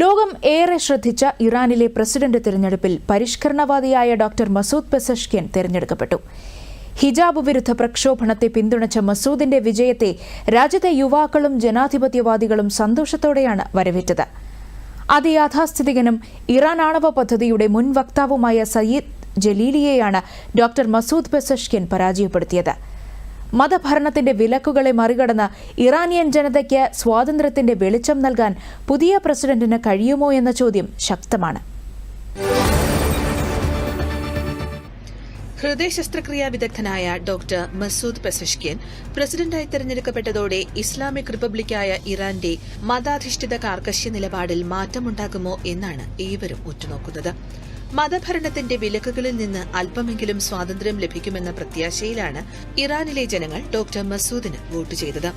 ലോകം ഏറെ ശ്രദ്ധിച്ച ഇറാനിലെ പ്രസിഡന്റ് തിരഞ്ഞെടുപ്പിൽ പരിഷ്കരണവാദിയായ ഡോക്ടർ മസൂദ് പെസഷ്കിയൻ തിരഞ്ഞെടുക്കപ്പെട്ടു. ഹിജാബ് വിരുദ്ധ പ്രക്ഷോഭണത്തെ പിന്തുണച്ച മസൂദിന്റെ വിജയത്തെ രാജ്യത്തെ യുവാക്കളും ജനാധിപത്യവാദികളും സന്തോഷത്തോടെയാണ് വരവേറ്റത്. അതിയാഥാസ്ഥിതികനും ഇറാൻ ആണവ പദ്ധതിയുടെ മുൻ വക്താവുമായ സയ്യിദ് ജലീലിയെയാണ് ഡോക്ടർ മസൂദ് പെസഷ്കിയൻ പരാജയപ്പെടുത്തിയത്. മതഭരണത്തിന്റെ വിലക്കുകളെ മറികടന്ന് ഇറാനിയൻ ജനതയ്ക്ക് സ്വാതന്ത്ര്യത്തിന്റെ വെളിച്ചം നൽകാൻ പുതിയ പ്രസിഡന്റിന് കഴിയുമോ എന്ന ചോദ്യം ശക്തമാണ്. ഹൃദയ ശസ്ത്രക്രിയാ വിദഗ്ധനായ ഡോക്ടർ മസൂദ് പെസഷ്കിയൻ പ്രസിഡന്റായി തെരഞ്ഞെടുക്കപ്പെട്ടതോടെ ഇസ്ലാമിക് റിപ്പബ്ലിക്കായ ഇറാന്റെ മതാധിഷ്ഠിത കാർക്കശ്യ നിലപാടിൽ മാറ്റമുണ്ടാകുമോ എന്നാണ് ഏവരും ഉറ്റുനോക്കുന്നത്. മതഭരണത്തിന്റെ വിലക്കുകളിൽ നിന്ന് അല്പമെങ്കിലും സ്വാതന്ത്ര്യം ലഭിക്കുമെന്ന പ്രത്യാശയിലാണ് ഇറാനിലെ ജനങ്ങൾ ഡോക്ടർ മസൂദിന് വോട്ട് ചെയ്തത്.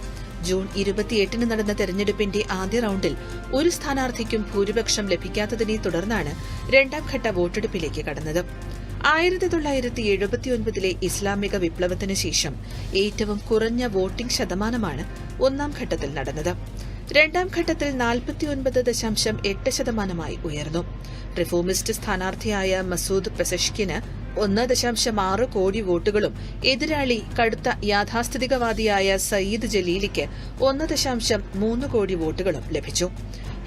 ജൂൺ ഇരുപത്തിയെട്ടിന് നടന്ന തെരഞ്ഞെടുപ്പിന്റെ ആദ്യ റൌണ്ടിൽ ഒരു സ്ഥാനാർത്ഥിക്കും ഭൂരിപക്ഷം ലഭിക്കാത്തതിനെ തുടർന്നാണ് രണ്ടാം ഘട്ട വോട്ടെടുപ്പിലേക്ക് കടന്നത്. ആയിരത്തി തൊള്ളായിരത്തി എഴുപത്തിയൊൻപതിലെ ഇസ്ലാമിക വിപ്ലവത്തിന് ശേഷം ഏറ്റവും കുറഞ്ഞ വോട്ടിംഗ് ശതമാനമാണ് ഒന്നാം ഘട്ടത്തിൽ നടന്നത്. രണ്ടാം ഘട്ടത്തിൽ നാൽപ്പത്തിയൊൻപത് ദശാംശം എട്ട് ശതമാനമായി ഉയർന്നു. റിഫോമിസ്റ്റ് സ്ഥാനാർത്ഥിയായ മസൂദ് പെസഷ്കിന് ഒന്ന് ദശാംശം ആറ് കോടി വോട്ടുകളും എതിരാളി കടുത്ത യാഥാസ്ഥിതികവാദിയായ സയ്യിദ് ജലീലിക്ക് ഒന്ന് ദശാംശം മൂന്ന് കോടി വോട്ടുകളും ലഭിച്ചു.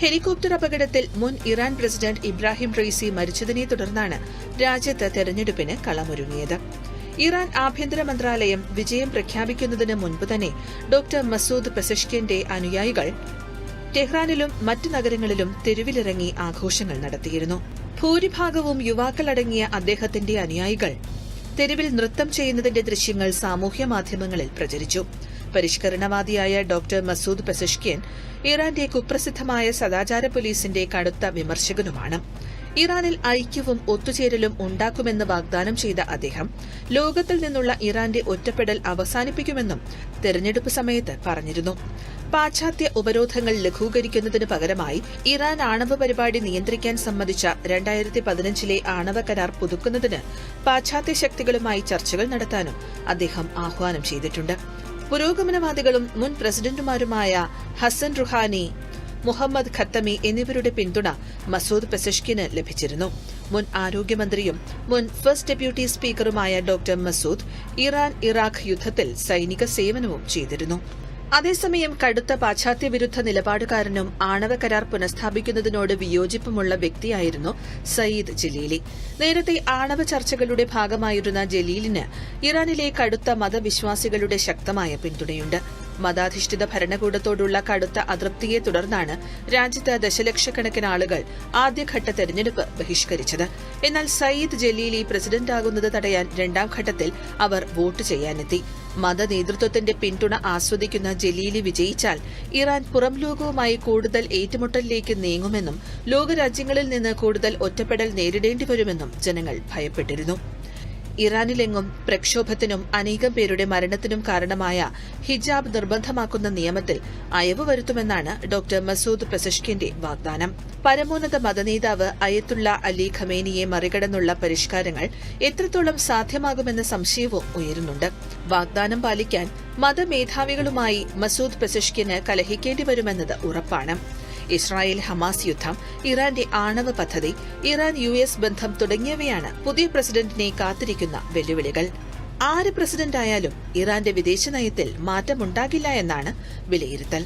ഹെലികോപ്റ്റർ അപകടത്തിൽ മുൻ ഇറാൻ പ്രസിഡന്റ് ഇബ്രാഹിം റെയ്സി മരിച്ചതിനെ തുടർന്നാണ് രാജ്യത്ത് തെരഞ്ഞെടുപ്പിന് കളമൊരുങ്ങിയത്. ഇറാൻ ആഭ്യന്തര മന്ത്രാലയം വിജയം പ്രഖ്യാപിക്കുന്നതിന് മുൻപ് തന്നെ ഡോക്ടർ മസൂദ് പെസഷ്കിന്റെ അനുയായികൾ ടെഹ്റാനിലും മറ്റ് നഗരങ്ങളിലും തെരുവിലിറങ്ങി ആഘോഷങ്ങൾ നടത്തിയിരുന്നു. ഭൂരിഭാഗവും യുവാക്കളടങ്ങിയ അദ്ദേഹത്തിന്റെ അനുയായികൾ തെരുവിൽ നൃത്തം ചെയ്യുന്നതിന്റെ ദൃശ്യങ്ങൾ സാമൂഹ്യ മാധ്യമങ്ങളിൽ പ്രചരിച്ചു. പരിഷ്കരണവാദിയായ ഡോക്ടർ മസൂദ് പെസഷ്കിയൻ ഇറാന്റെ കുപ്രസിദ്ധമായ സദാചാര പോലീസിന്റെ കടുത്ത വിമർശകനുമാണ്. ഇറാനിൽ ഐക്യവും ഒത്തുചേരലും ഉണ്ടാക്കുമെന്ന് വാഗ്ദാനം ചെയ്ത അദ്ദേഹം ലോകത്തിൽ നിന്നുള്ള ഇറാന്റെ ഒറ്റപ്പെടൽ അവസാനിപ്പിക്കുമെന്നും തെരഞ്ഞെടുപ്പ് സമയത്ത് പറഞ്ഞിരുന്നു. പാശ്ചാത്യ ഉപരോധങ്ങൾ ലഘൂകരിക്കുന്നതിന് പകരമായി ഇറാൻ ആണവ പരിപാടി നിയന്ത്രിക്കാൻ സമ്മതിച്ച രണ്ടായിരത്തി പതിനഞ്ചിലെ ആണവ കരാർ പുതുക്കുന്നതിന് പാശ്ചാത്യ ശക്തികളുമായി ചർച്ചകൾ നടത്താനും അദ്ദേഹം ആഹ്വാനം ചെയ്തിട്ടുണ്ട്. പുരോഗമനവാദികളും മുൻ പ്രസിഡന്റുമാരുമായ ഹസൻ റുഹാനി മുഹമ്മദ് ഖത്തമി എന്നിവരുടെ പിന്തുണ മസൂദ് പെസഷ്കിന് ലഭിച്ചിരുന്നു. മുൻ ആരോഗ്യമന്ത്രിയും മുൻ ഫസ്റ്റ് ഡെപ്യൂട്ടി സ്പീക്കറുമായ ഡോക്ടർ മസൂദ് ഇറാൻ ഇറാഖ് യുദ്ധത്തിൽ സൈനിക സേവനവും ചെയ്തിരുന്നു. അതേസമയം കടുത്ത പാശ്ചാത്യ വിരുദ്ധ നിലപാടുകാരനും ആണവ കരാർ പുനഃസ്ഥാപിക്കുന്നതിനോട് വിയോജിപ്പുമുള്ള വ്യക്തിയായിരുന്നു സയ്യിദ് ജലീലി. നേരത്തെ ആണവ ചർച്ചകളുടെ ഭാഗമായിരുന്ന ജലീലിന് ഇറാനിലെ കടുത്ത മതവിശ്വാസികളുടെ ശക്തമായ പിന്തുണയുണ്ട്. മതാധിഷ്ഠിത ഭരണകൂടത്തോടുള്ള കടുത്ത അതൃപ്തിയെ തുടർന്നാണ് രാജ്യത്ത് ദശലക്ഷക്കണക്കിന് ആളുകൾ ആദ്യഘട്ട തെരഞ്ഞെടുപ്പ് ബഹിഷ്കരിച്ചത്. എന്നാൽ സയ്യിദ് ജലീലി പ്രസിഡന്റാകുന്നത് തടയാൻ രണ്ടാം ഘട്ടത്തിൽ അവർ വോട്ട് ചെയ്യാനെത്തി. മതനേതൃത്വത്തിന്റെ പിന്തുണ ആസ്വദിക്കുന്ന ജലീലി വിജയിച്ചാൽ ഇറാൻ പുറം ലോകവുമായി കൂടുതൽ ഏറ്റുമുട്ടലിലേക്ക് നീങ്ങുമെന്നും ലോകരാജ്യങ്ങളിൽ നിന്ന് കൂടുതൽ ഒറ്റപ്പെടൽ നേരിടേണ്ടി വരുമെന്നും ജനങ്ങൾ ഭയപ്പെട്ടിരുന്നു. ഇറാനിലെങ്ങും പ്രക്ഷോഭത്തിനും അനേകം പേരുടെ മരണത്തിനും കാരണമായ ഹിജാബ് നിർബന്ധമാക്കുന്ന നിയമത്തിൽ അയവ് വരുത്തുമെന്നാണ് ഡോക്ടർ മസൂദ് പ്രസഷ്കിന്റെ വാഗ്ദാനം. പരമോന്നത മതനേതാവ് അയത്തുള്ള അലി ഖമേനിയെ മറികടന്നുള്ള പരിഷ്കാരങ്ങൾ എത്രത്തോളം സാധ്യമാകുമെന്ന സംശയവും ഉയരുന്നുണ്ട്. വാഗ്ദാനം പാലിക്കാൻ മതമേധാവികളുമായി മസൂദ് പെസഷ്കിന് കലഹിക്കേണ്ടി വരുമെന്നത് ഉറപ്പാണ്. ഇസ്രായേൽ ഹമാസ് യുദ്ധം ഇറാന്റെ ആണവ പദ്ധതി ഇറാൻ യു എസ് ബന്ധം തുടങ്ങിയവയാണ് പുതിയ പ്രസിഡന്റിനെ കാത്തിരിക്കുന്ന വെല്ലുവിളികൾ. ആര് പ്രസിഡന്റായാലും ഇറാന്റെ വിദേശ നയത്തിൽ മാറ്റമുണ്ടാകില്ല എന്നാണ് വിലയിരുത്തൽ.